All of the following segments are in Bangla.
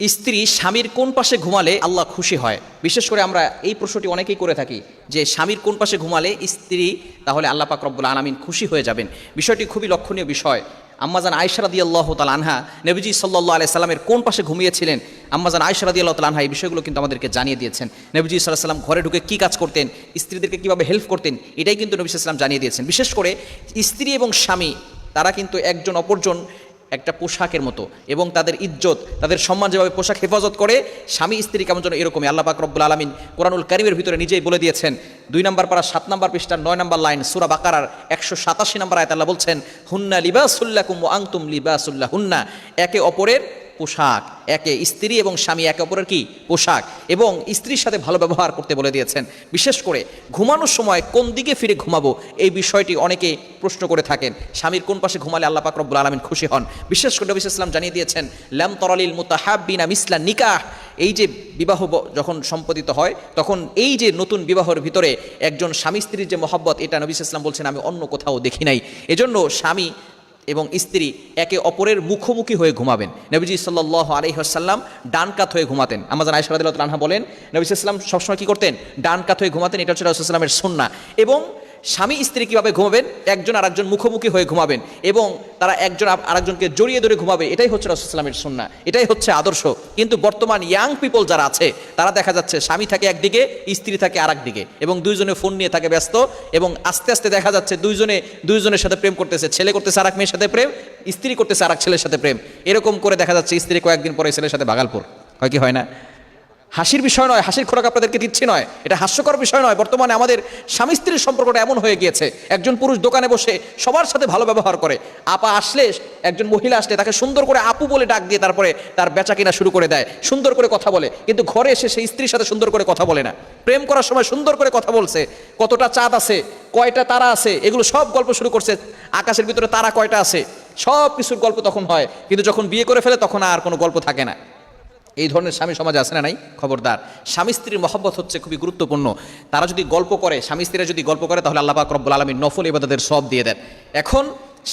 স্ত্রী স্বামীর কোন পাশে ঘুমালে আল্লাহ খুশি হয়? বিশেষ করে আমরা এই প্রশ্নটি অনেকেই করে থাকি যে স্বামীর কোন পাশে ঘুমালে স্ত্রী তাহলে আল্লাহ পাক রব্বুল আলমিন খুশি হয়ে যাবেন। বিষয়টি খুবই লক্ষণীয় বিষয়। আম্মাজান আয়সারাদি আল্লাহ তাল আনহা, নবীজি সাল্লাহ আলাই সাল্লামের কোন পাশে ঘুমিয়েছিলেন? আম্মাজান আয়সারাদি আল্লাহ তাল আনহা এই বিষয়গুলো কিন্তু আমাদেরকে জানিয়ে দিয়েছেন। নবীজি সাল্লাহ সাল্লাম ঘরে ঢুকে কী কাজ করতেন? স্ত্রীদেরকে কীভাবে হেল্প করতেন? এটাই কিন্তু নবী সাল্লাম জানিয়ে দিয়েছেন। বিশেষ করে স্ত্রী এবং স্বামী, তারা কিন্তু একজন অপরজন একটা পোশাকের মতো এবং তাদের ইজ্জত, তাদের সম্মান যেভাবে পোশাক হেফাজত করে, স্বামী স্ত্রী কেমন যেন এরকমই। আল্লাহ পাক রব্বুল আলমিন কোরআনুল করিমের ভিতরে নিজেই বলে দিয়েছেন, দুই নম্বর পাড়া সাত নম্বর পৃষ্ঠার নয় নম্বর লাইন সুরা বাকারার একশো সাতাশি নম্বর আয়তাল্লাহ বলছেন, হুন্না লিবাসুল্লাকুম ও আংতুম লিবাসুল্লাহ হুন্না একে অপরের পোশাক, একে স্ত্রী এবং স্বামী, একে অপরের কি? পোশাক। এবং স্ত্রীর সাথে ভালো ব্যবহার করতে বলে দিয়েছেন। বিশেষ করে ঘুমানোর সময় কোন দিকে ফিরে ঘুমাবো, এই বিষয়টি অনেকে প্রশ্ন করে থাকেন। স্বামীর কোন পাশে ঘুমালে আল্লাহ পাক রব্বুল আলমিন খুশি হন? বিশেষ করে নবী ইসলাম জানিয়ে দিয়েছেন ল্যাম তরালিল মুতাহাবিনা মিসলা নিকাহ। এই যে বিবাহ যখন সম্পাদিত হয়, তখন এই যে নতুন বিবাহের ভিতরে একজন স্বামী স্ত্রীর যে মহব্বত, এটা নবী ইসলাম বলছেন, আমি অন্য কোথাও দেখি নাই। এজন্য স্বামী এবং স্ত্রী একে অপরের মুখোমুখি হয়ে ঘুমাবেন। নবীজি সাল্লাহ আলহিহাসাল্লাম ডান কাত হয়ে ঘুমাতেন। আমাদের আয়সাদ রানহা বলেন, নবী ইসলাম সবসময় কী করতেন? ডান কাত হয়ে ঘুমাতেন, এটা হচ্ছে রাসুলামের সন্না এবং স্বামী স্ত্রী কীভাবে ঘুমাবেন? একজন আরেকজন মুখোমুখি হয়ে ঘুমাবেন এবং তারা একজন আরেকজনকে জড়িয়ে ধরে ঘুমাবে। এটাই হচ্ছে রাসুলামের সন্না এটাই হচ্ছে আদর্শ। কিন্তু বর্তমান ইয়াং পিপল যারা আছে, তারা দেখা যাচ্ছে স্বামী থাকে একদিকে, স্ত্রী থাকে আর দিকে এবং দুইজনে ফোন নিয়ে থাকে ব্যস্ত এবং আস্তে আস্তে দেখা যাচ্ছে দুইজনে, দুইজনের সাথে প্রেম করতেছে। ছেলে করতেছে আর এক মেয়ের সাথে প্রেম, স্ত্রী করতেছে আর এক ছেলের সাথে প্রেম। এরকম করে দেখা যাচ্ছে স্ত্রী কয়েকদিন পরে ছেলের সাথে ভাগালপুর হয় কি হয় না? হাসির বিষয় নয়, হাসির খোরাক আপনাদেরকে দিচ্ছি নয়। এটা হাস্যকর বিষয় নয়, বর্তমানে আমাদের স্বামী স্ত্রীর সম্পর্কটা এমন হয়ে গিয়েছে, একজন পুরুষ দোকানে বসে সবার সাথে ভালো ব্যবহার করে, আপা আসলে একজন মহিলা আসলে তাকে সুন্দর করে আপু বলে ডাক দিয়ে তারপরে তার বেচা কিনা শুরু করে দেয়, সুন্দর করে কথা বলে, কিন্তু ঘরে এসে সেই স্ত্রীর সাথে সুন্দর করে কথা বলে না। প্রেম করার সময় সুন্দর করে কথা বলছে, কতটা চাঁদ আছে, কয়টা তারা আছে, এগুলো সব গল্প শুরু করছে, আকাশের ভিতরে তারা কয়টা আছে সব কিছুর গল্প তখন হয়, কিন্তু যখন বিয়ে করে ফেলে তখন আর কোনো গল্প থাকে না। এই ধরনের স্বামী সমাজ আছে না নাই? খবরদার। স্বামী স্ত্রীর মহব্বত হচ্ছে খুবই গুরুত্বপূর্ণ। তারা যদি গল্প করে, স্বামী স্ত্রীরা যদি গল্প করে, তাহলে আল্লাহ পাক রব্বুল আলমী নফল এবাদাদের সব দিয়ে দেন। এখন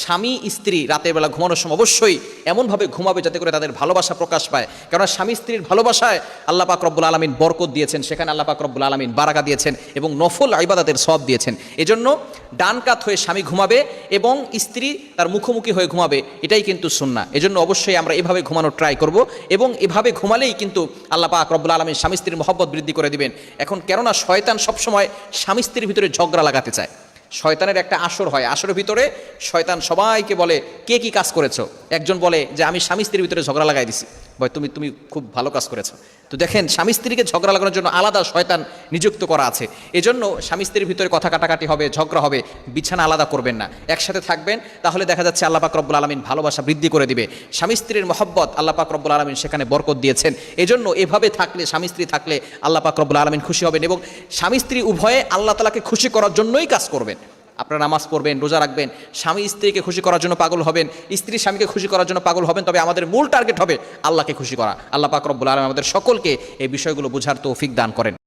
স্বামী, স্ত্রী রাতের বেলা ঘুমানোর সময় অবশ্যই এমনভাবে ঘুমাবে যাতে করে তাদের ভালোবাসা প্রকাশ পায়। কেননা স্বামী, স্ত্রীর ভালোবাসায় আল্লাহ পাক রব্বুল আলমিন বরকত দিয়েছেন, সেখানে আল্লাহ পাক রব্বুল আলমিন বারাকা দিয়েছেন এবং নফল ইবাদাতের সব দিয়েছেন। এজন্য ডান কাত হয়ে স্বামী ঘুমাবে এবং স্ত্রী তার মুখোমুখি হয়ে ঘুমাবে, এটাই কিন্তু সুন্না এজন্য অবশ্যই আমরা এভাবে ঘুমানোর ট্রাই করব এবং এভাবে ঘুমালেই কিন্তু আল্লাহ পাক রব্বুল আলমীর স্বামী, স্ত্রীর মহব্বত বৃদ্ধি করে দিবেন। এখন কেননা শয়তান সবসময় স্বামী, স্ত্রীর ভিতরে ঝগড়া লাগাতে চায়। শয়তানের একটা আসর হয়। আসরের ভিতরে শয়তান সবাইকে বলে, কে কি কাজ করেছ? একজন বলে যে, আমি স্বামী স্ত্রীর ভিতরে ঝগড়া লাগাই দিছি। ভাই, তুমি তুমি খুব ভালো কাজ করেছ। তো দেখেন, স্বামী স্ত্রীকে ঝগড়া লাগানোর জন্য আলাদা শয়তান নিযুক্ত করা আছে। এজন্য স্বামী স্ত্রীর ভিতরে কথা কাটাকাটি হবে, ঝগড়া হবে, বিছানা আলাদা করবেন না। একসাথে থাকবেন, তাহলে দেখা যাচ্ছে আল্লাহ পাক রব্বুল আলমিন ভালোবাসা বৃদ্ধি করে দিবে। স্বামী স্ত্রীর মহব্বত আল্লাহ পাক রব্বুল আলমিন সেখানে বরকত দিয়েছেন। এজন্য এভাবে থাকলে, স্বামী স্ত্রী থাকলে আল্লাহ পাক রব্বুল আলমিন খুশি হবেন এবং স্বামী স্ত্রী উভয়ে আল্লাহ তালাকে খুশি করার জন্যই কাজ করবেন। আপনারা নামাজ পড়বেন, রোজা রাখবেন, স্বামী স্ত্রীকে খুশি করার জন্য পাগল হবেন, স্ত্রী স্বামীকে খুশি করার জন্য পাগল হবেন, তবে আমাদের মূল টার্গেট হবে আল্লাহকে খুশি করা। আল্লাহ পাক আলম আমাদের সকলকে এই বিষয়গুলো বোঝার তৌফিক দান করেন।